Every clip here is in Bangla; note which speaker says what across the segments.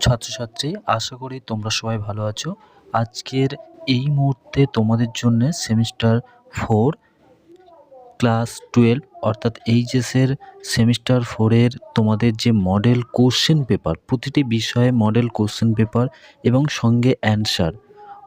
Speaker 1: ছাত্রছাত্রী, আশা করি তোমরা সবাই ভালো আছো। আজকের এই মুহূর্তে তোমাদের জন্য সেমিস্টার ফোর, ক্লাস টুয়েলভ, অর্থাৎ এইচএসের সেমিস্টার ফোরের তোমাদের যে মডেল কোশ্চেন পেপার প্রতিটি বিষয়ে মডেল কোশ্চেন পেপার এবং সঙ্গে অ্যান্সার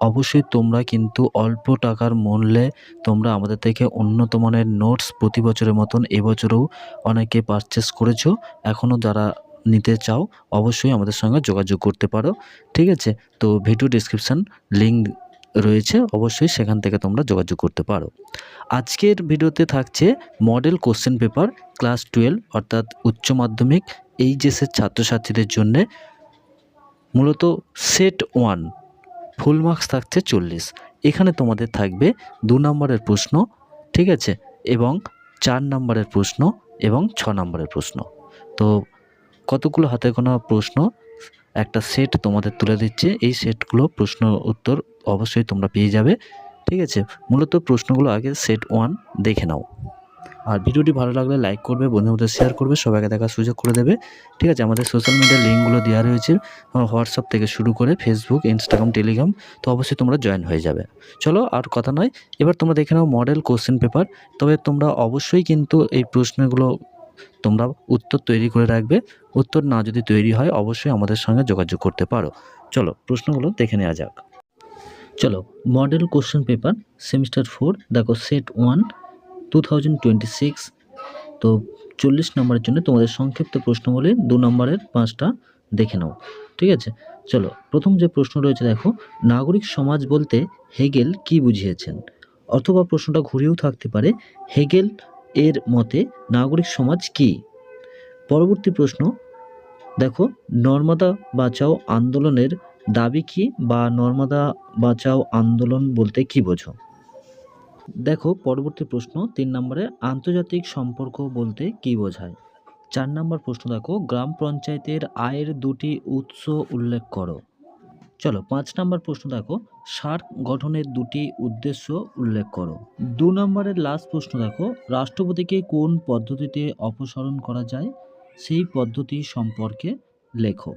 Speaker 1: অবশ্যই তোমরা কিন্তু অল্প টাকার মূল্যে তোমরা আমাদের থেকে উন্নত মানের নোটস প্রতি বছরের মতন এবছরেও অনেকে পারচেস করেছ। এখনও যারা নিতে চাও, অবশ্যই আমাদের সঙ্গে যোগাযোগ করতে পারো। ঠিক আছে? তো ভিডিও ডিসক্রিপশান লিঙ্ক রয়েছে, অবশ্যই সেখান থেকে তোমরা যোগাযোগ করতে পারো। আজকের ভিডিওতে থাকছে model question paper class twelve অর্থাৎ উচ্চ মাধ্যমিক, এইচএসের ছাত্রছাত্রীদের জন্যে মূলত সেট ওয়ান ফুল মার্কস থাকছে চল্লিশ। এখানে তোমাদের থাকবে দু নম্বরের প্রশ্ন, ঠিক আছে? এবং চার নম্বরের প্রশ্ন এবং ছ নম্বরের প্রশ্ন। তো কতগুলো হাতে গোনা প্রশ্ন? একটা সেট তোমাদের তুলে দিচ্ছে। এই সেটগুলো প্রশ্ন উত্তর অবশ্যই তোমরা পেয়ে যাবে। ঠিক আছে? মূলত প্রশ্নগুলো আগে সেট ওয়ান দেখে নাও। আর ভিডিওটি ভালো লাগলে লাইক করবে, বন্ধুদের শেয়ার করবে, সবাইকে দেখার সুযোগ করে দেবে। ঠিক আছে, আমাদের সোশ্যাল মিডিয়ার লিঙ্কগুলো দেওয়া রয়েছে হোয়াটসঅ্যাপ থেকে শুরু করে ফেসবুক ইনস্টাগ্রাম টেলিগ্রাম তো অবশ্যই তোমরা জয়েন হয়ে যাবে। চলো, আর কথা নয়, এবার তোমরা দেখে নাও মডেল কোশ্চেন পেপার তবে তোমরা অবশ্যই কিন্তু এই প্রশ্নগুলো তোমরা উত্তর তৈরি করে রাখবে। উত্তর না যদি তৈরি হয়, অবশ্যই আমাদের সঙ্গে যোগাযোগ করতে পারো। চলো, প্রশ্নগুলো দেখে নেওয়া যাক। চলো model question paper semester four দেখো সেট ওয়ান টু তো চল্লিশ নম্বরের জন্য তোমাদের সংক্ষিপ্ত প্রশ্নগুলি দু নম্বরের পাঁচটা দেখে নাও। ঠিক আছে? চলো, প্রথম যে প্রশ্ন রয়েছে দেখো, নাগরিক সমাজ বলতে হেগেল কি বুঝিয়েছেন? অথবা প্রশ্নটা ঘুরেও থাকতে পারে, হেগেল এর মতে নাগরিক সমাজ কি? পরবর্তী প্রশ্ন, দেখো, নর্মদা বাঁচাও আন্দোলনের দাবি কি বা নর্মদা বাঁচাও আন্দোলন বলতে কি বোঝো? দেখো পরবর্তী প্রশ্ন, তিন নম্বরে আন্তর্জাতিক সম্পর্ক বলতে কি বোঝায়? চার নম্বর প্রশ্ন দেখো, গ্রাম পঞ্চায়েতের আয়ের দুটি উৎস উল্লেখ করো। চলো পাঁচ নম্বর প্রশ্ন দেখো, সার্ক গঠনের দুটি উদ্দেশ্য উল্লেখ করো। দু নম্বরের লাস্ট প্রশ্ন দেখো, রাষ্ট্রপতিকে কোন পদ্ধতিতে অপসারণ করা যায়, সেই পদ্ধতি সম্পর্কে লেখো।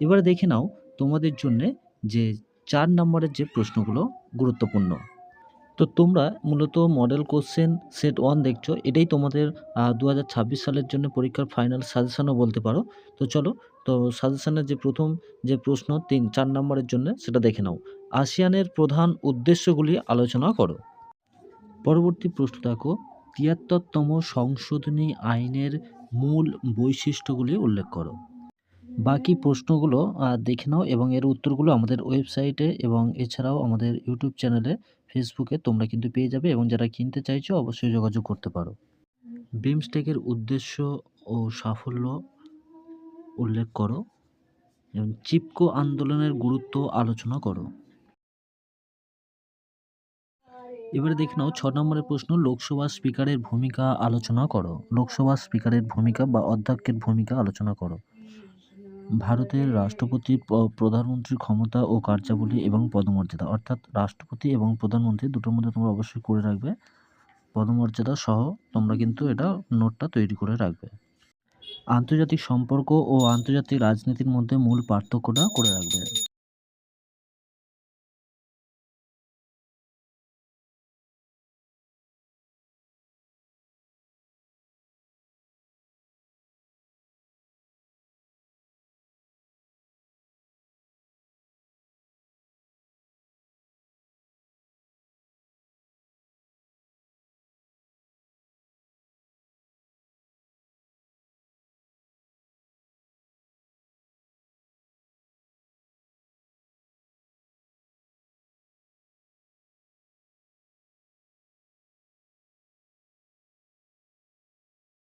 Speaker 1: এবারে দেখে নাও তোমাদের জন্যে যে চার নম্বরের যে প্রশ্নগুলো গুরুত্বপূর্ণ। তো তোমরা মূলত মডেল কোশ্চেন সেট ওয়ান দেখছ, এটাই তোমাদের দু হাজার ছাব্বিশ সালের জন্য পরীক্ষার ফাইনাল সাজেশনও বলতে পারো। তো চলো, তো সাজেশনের যে প্রথম যে প্রশ্ন, তিন, চার নম্বরের জন্য সেটা দেখে নাও। আসিয়ানের প্রধান উদ্দেশ্যগুলি আলোচনা করো। পরবর্তী প্রশ্ন দেখো, তিয়াত্তরতম সংশোধনী আইনের মূল বৈশিষ্ট্যগুলি উল্লেখ করো। বাকি প্রশ্নগুলো দেখে নাও এবং এর উত্তরগুলো আমাদের ওয়েবসাইটে এবং এছাড়াও আমাদের ইউটিউব চ্যানেলে ফেসবুকে তোমরা কিন্তু পেয়ে যাবে এবং যারা কিনতে চাইছো অবশ্যই যোগাযোগ করতে পারো। বিমস্টেকের উদ্দেশ্য ও সাফল্য উল্লেখ করো এবং চিপকো আন্দোলনের গুরুত্ব আলোচনা করো। এবারে দেখে নাও, ছ নম্বরের প্রশ্ন, লোকসভা স্পিকারের ভূমিকা আলোচনা করো। লোকসভা স্পিকারের ভূমিকা বা অধ্যক্ষের ভূমিকা আলোচনা করো। ভারতের রাষ্ট্রপতি প্রধানমন্ত্রীর ক্ষমতা ও কার্যাবলী এবং পদমর্যাদা। অর্থাৎ রাষ্ট্রপতি এবং প্রধানমন্ত্রী দুটোর মধ্যে তোমরা অবশ্যই করে রাখবে। পদমর্যাদা সহ তোমরা কিন্তু এটা নোটটা তৈরি করে রাখবে। আন্তর্জাতিক সম্পর্ক ও আন্তর্জাতিক রাজনীতির মধ্যে মূল পার্থক্যটা করে রাখবে।